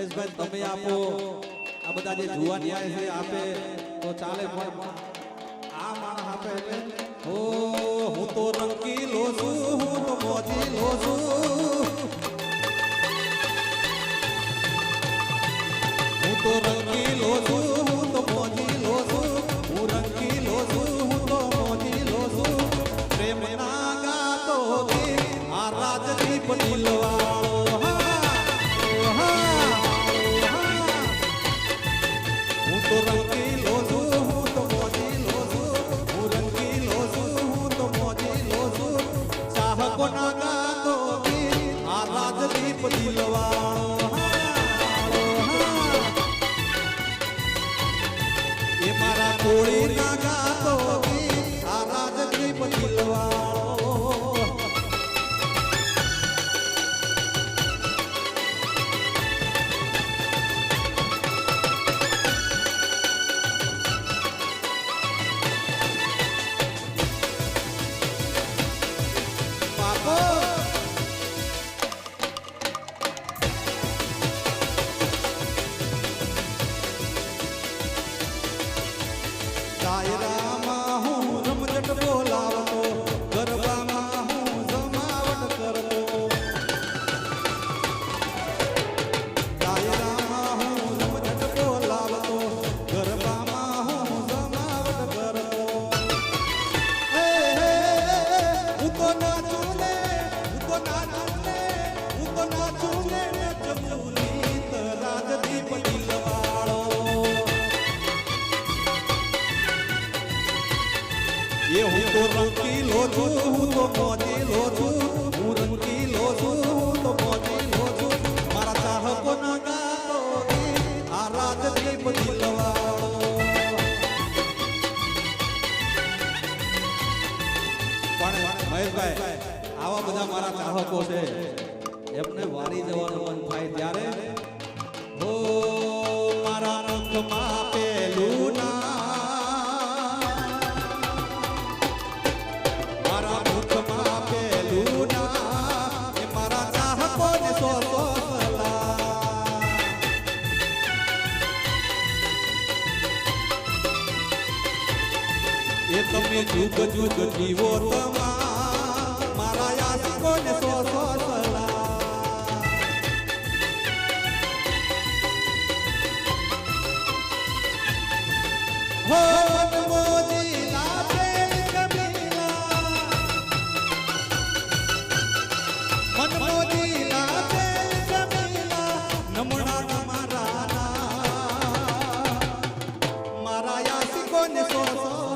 મહેશભાઈ તમે આપો. આ બધા જે જુવાની આવે છે આપે. તો ચાલે પણ. આ માણસ આપે એટલે. ઓ હું તો રંગીલો છું હું તો મોજીલો છું. હું તો રંગીલો છું. એ હું તો રંગીલો છું તો હું રંગીલો છું તો મોજીલો છું મારા ચાહકો ના આ રાજદીપ દિલવાળો પણ મહેશભાઈ આવા બધા મારા ચાહકો છે. એમને વારી જવાનું મન થાય ત્યારે ઓ મારા નખમાં એ તમે જુગ જુગ જીવો તમા મારા યાસકોને સો સો સલાહ. હો લાપે કબીલા નમણા તમારા ના મારા સો સો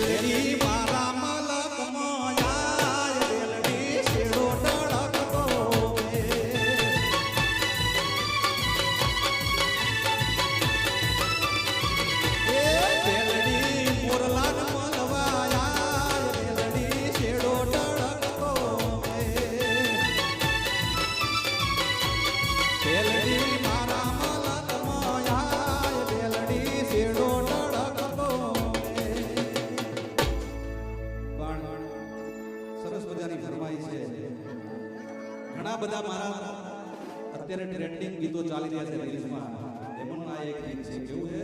melody. અત્યારે ટ્રેન્ડિંગ ગીતો ચાલી રહ્યા છે રીલ્સમાં એમાં આ એક ગીત છે, કેવું છે?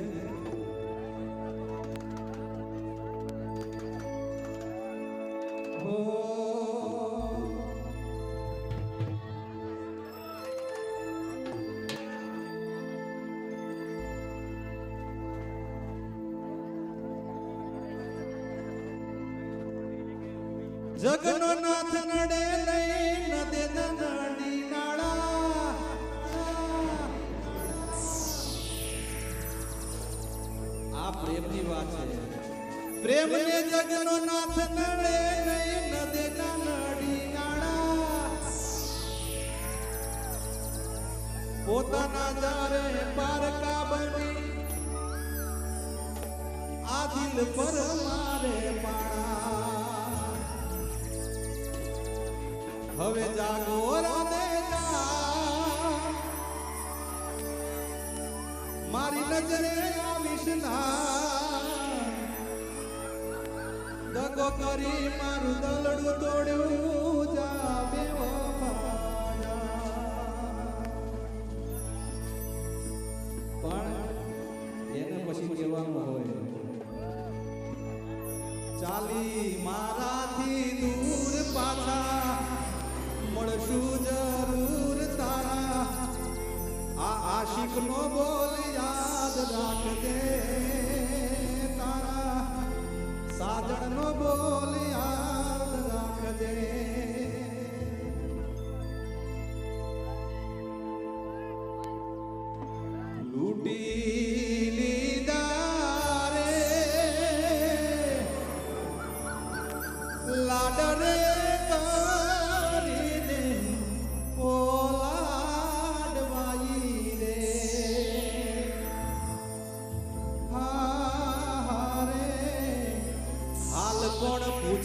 જગનો નાથ નડે નહીં પ્રેમની વાત છે. પ્રેમ ને જગનો નાથ નડે નહીં, નદે નડી નાડા પોતાના જારે પારકા બની આ દિલ પર મારે પાણા હવે જાગો રાધે મારી નજરે મારું દલડું તોડ્યું પણ એને પછી કહેવાનું હોય. ચાલી મારાથી દૂર પાછા મળશું જરૂર આશિક નો બોલ યાદ રાખજે તારા. સાજણ નો બોલ યાદ રાખજે.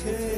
હા રે હાલ કોણ પૂછે